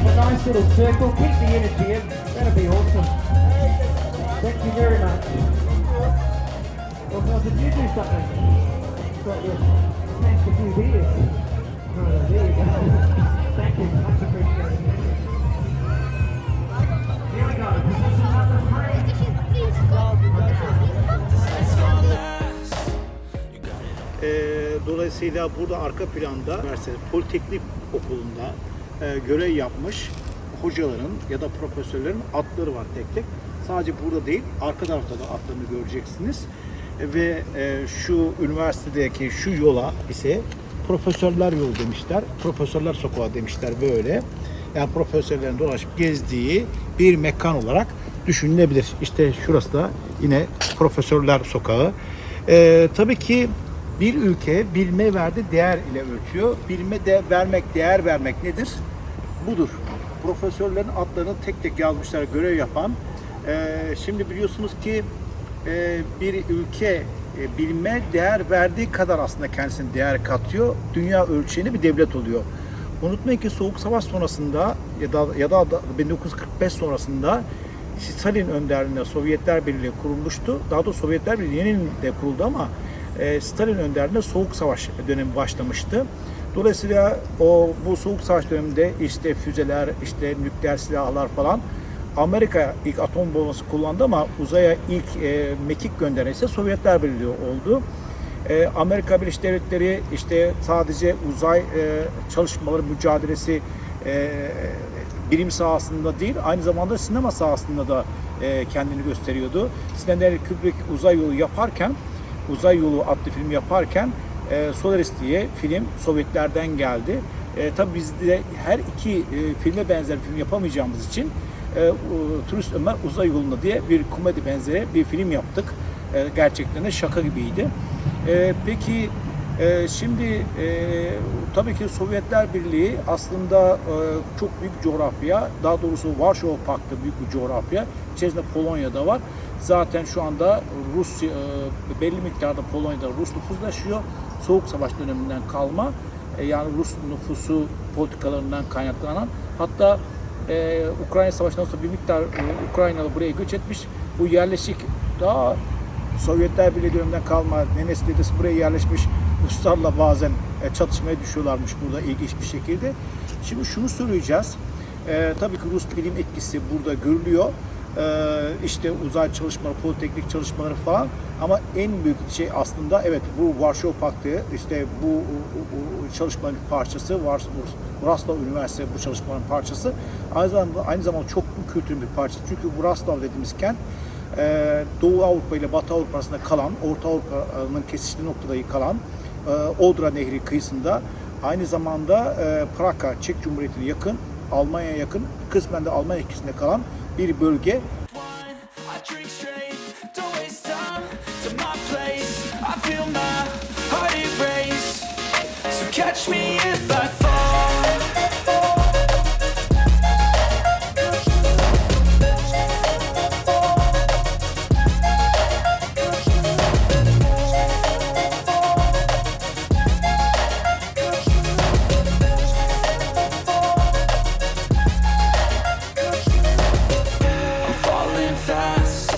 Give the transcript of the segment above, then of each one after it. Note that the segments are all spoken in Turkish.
have a nice little circle. Keep the energy in. That'll be awesome. Thank you very much. Well, now, did you do something? Got your smashed a few beers. Oh, there you go. Thank you. Much appreciated. Here Ee, dolayısıyla burada arka planda üniversite politeknik okulunda e, görev yapmış hocaların ya da profesörlerin adları var tek tek. Sadece burada değil, arka tarafta da adlarını göreceksiniz. E, Ve e, şu üniversitedeki şu yola ise profesörler yolu demişler. Profesörler sokağı demişler böyle. Yani profesörlerin dolaşıp gezdiği bir mekan olarak düşünülebilir. İşte şurası da yine profesörler sokağı. Ee, tabii ki bir ülke bilme verdi değer ile ölçüyor. Bilme de vermek, değer vermek nedir? Budur. Profesörlerin adlarını tek tek yazmışlar, görev yapan. Ee, şimdi biliyorsunuz ki e, bir ülke e, bilme değer verdiği kadar aslında kendisine değer katıyor. Dünya ölçeğinde bir devlet oluyor. Unutmayın ki Soğuk Savaş sonrasında ya da ya da 1945 sonrasında Stalin önderliğinde Sovyetler Birliği kurulmuştu. Daha doğrusu Sovyetler Birliği yeniden kuruldu ama e, Stalin önderliğinde Soğuk Savaş dönemi başlamıştı. Dolayısıyla o bu Soğuk Savaş döneminde işte füzeler, işte nükleer silahlar falan Amerika ilk atom bombası kullandı ama uzaya ilk e, mekik gönderen ise Sovyetler Birliği oldu. E, Amerika Birleşik Devletleri işte sadece uzay e, çalışmaları mücadelesi e, bilim sahasında değil aynı zamanda sinema sahasında da e, kendini gösteriyordu. Stanley Kubrick uzay yolu yaparken uzay yolu adlı film yaparken e, Solaris diye film Sovyetlerden geldi. E, tabii biz de her iki e, filme benzer film yapamayacağımız için e, Turist Ömer Uzay Yolunda diye bir komedi benzeri bir film yaptık. E, gerçekten de şaka gibiydi. E, peki e, şimdi e, tabii ki Sovyetler Birliği aslında e, çok büyük coğrafya, daha doğrusu Varşova Paktı büyük bir coğrafya. İçerisinde Polonya da var. Zaten şu anda Rusya e, belli miktarda Polonya'da Rus nüfus yaşıyor. Soğuk Savaş döneminden kalma e, yani Rus nüfusu politikalarından kaynaklanan hatta e, Ukrayna Savaşı'ndan sonra bir miktar e, Ukraynalı buraya göç etmiş. Bu yerleşik daha Sovyetler Birliği döneminden kalma nenesi dedesi buraya yerleşmiş Ruslarla bazen e, çatışmaya düşüyorlarmış burada ilginç bir şekilde. Şimdi şunu söyleyeceğiz. E, tabii ki Rus bilim etkisi burada görülüyor. E, işte uzay çalışmaları, politeknik çalışmaları falan. Ama en büyük şey aslında evet bu Varşova Paktı işte bu çalışmanın bir parçası. Wrocław Üniversitesi bu çalışmanın parçası. Aynı zamanda, aynı zamanda çok bu kültürün bir parçası. Çünkü Wrocław dediğimiz kent e, Doğu Avrupa ile Batı Avrupa arasında kalan, Orta Avrupa'nın kesiştiği noktada kalan e, Odra Nehri kıyısında aynı zamanda e, Praka, Çek Cumhuriyeti'ne yakın, Almanya'ya yakın, kısmen de Almanya etkisinde kalan bir bölge. Catch me if I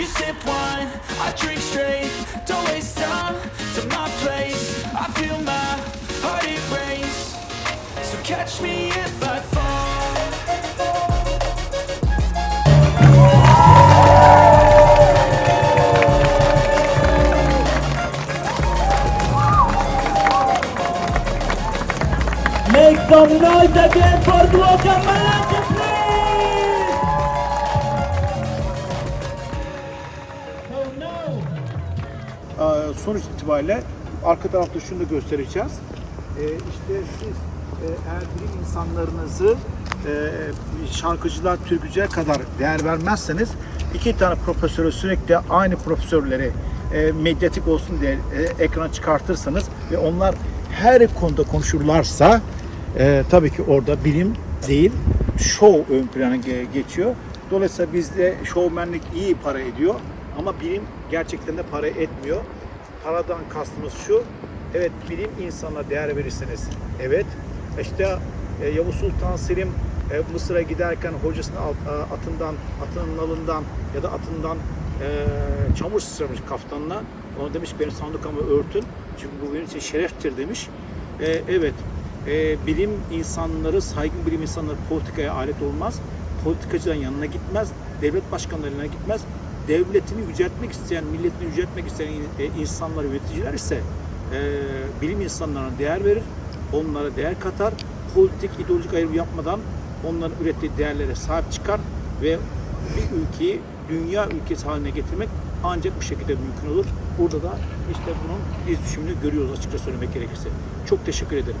You sip wine, I drink straight. Don't waste time to my place. I feel my heart it race So catch me if I Make some noise again for Duo Kamalaka! Sonuç itibariyle arka tarafta şunu da göstereceğiz. Ee, işte siz e, eğer bilim insanlarınızı e, şarkıcılar, türkücüler kadar değer vermezseniz iki tane profesörü sürekli aynı profesörleri e, medyatik olsun diye e, ekrana çıkartırsanız ve onlar her konuda konuşurlarsa e, tabii ki orada bilim değil, show ön plana ge- geçiyor. Dolayısıyla bizde şovmenlik iyi para ediyor ama bilim gerçekten de para etmiyor. Paradan kastımız şu, evet bilim insanına değer verirseniz, evet işte e, Yavuz Sultan Selim e, Mısır'a giderken hocasının alt- a- atından, atının nalından ya da atından e, çamur sıçramış kaftanına. Ona demiş benim sandukamı örtün çünkü bu benim için şereftir demiş. E, evet, e, bilim insanları, saygın bilim insanları politikaya alet olmaz. Politikacıların yanına gitmez, devlet başkanlarına gitmez. Devletini yüceltmek isteyen, milletini yüceltmek isteyen e, insanlar, yöneticiler ise e, bilim insanlarına değer verir, onlara değer katar, politik, ideolojik ayrım yapmadan onların ürettiği değerlere sahip çıkar ve bir ülkeyi dünya ülkesi haline getirmek ancak bu şekilde mümkün olur. Burada da işte bunun iz düşümünü görüyoruz açıkça söylemek gerekirse. Çok teşekkür ederim.